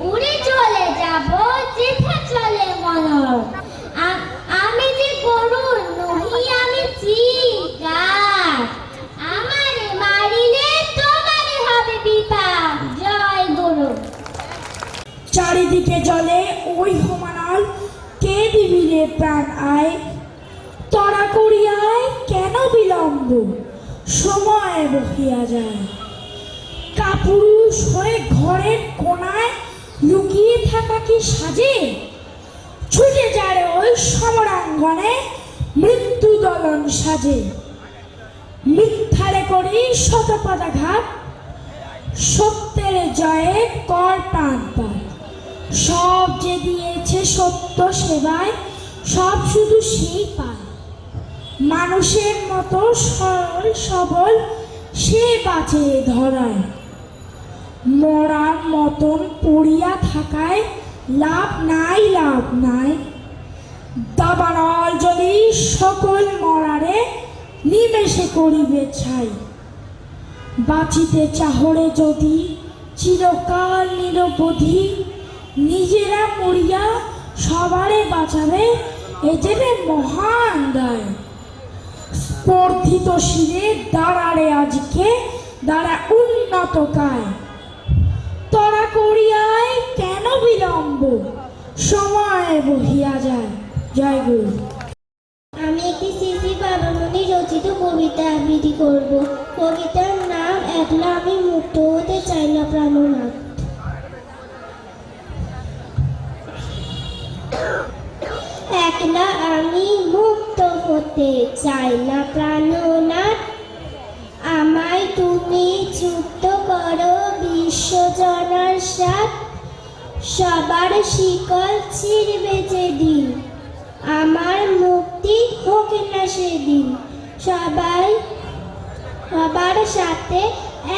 উড়ে চলে যাব চলে মনর আ- আমি যে নহি আমি চিকার আমারে মারিলে তোমারে হবে বিপাক। জয় গুরু। চারিদিকে জলে ওই হোমানল কে দিবি রে প্রাণ আয়। তরা করিয়ায় কেন বিলম্ব? সময় বহিয়া যায়। কাপুরুষ হয়ে ঘরের কোনায় লুকিয়ে থাকা কি সাজে? ছুটে যায় ওই সমরাঙ্গনে মৃত্যু দলন সাজে। মিথ্যারে করি শতপদাঘাত, সত্যের জয়ে কর প্রাণ পায়। সব যে দিয়েছে সত্য সেবায়, সব শুধু সেই পায়। মানুষের মতো সরল সবল সে বাঁচে ধরায়। মরার মতন পড়িয়া থাকায় লাভ নাই লাভ নাই। দাবানল যদি সকল মরারে নিমেষে করিবে ছাই, বাঁচিতে চাহরে যদি চিরকাল নিরবধি নিজেরা মরিয়া সবারে বাঁচাবে, এ যেবে মহান দায়। স্পর্ধিত শিরে দাঁড়ারে আজকে, দাঁড়া উন্নত কায়। তরা কেন বিলম্ব? সময় বহিয়া যায়। জয় গুরু। আমি একটি শ্রী বাবামণি রচিত কবিতা আবৃত্তি করব। কবিতার নাম, একলা আমি মুক্ত হতে চাই না প্রাণনাথ। একলা আমি মুক্ত হতে চাই না প্রাণনাথ। আমায় তুমি যুক্ত করো বিশ্বজনার সাথ সবার শিকল ছিড়বে যেদিন। আমার মুক্তি হোক না সেদিন। সবাই সবার সাথে,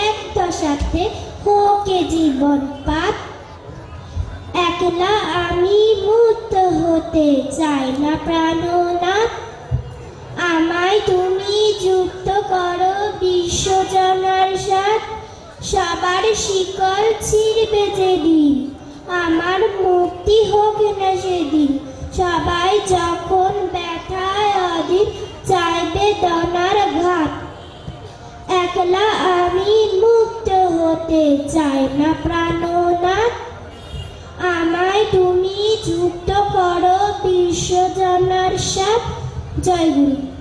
এক দশাতে হোক জীবন পাত। একলা আমি মুক্ত হতে চাই না প্রাণনাথ। আমায় তুমি যুক্ত করো বিশ্বজনার সাথ সবার শিকল ছিড়বে যেদিন, আমার মুক্তি হোক না সেদিন। সবাই যখন ব্যথায় অধীন চাইবে দনার ঘাট একলা আমি মুক্ত হতে চাই না প্রাণনাথ। আমায় তুমি যুক্ত করো বিশ্বজনার সাথ জয় গুরু।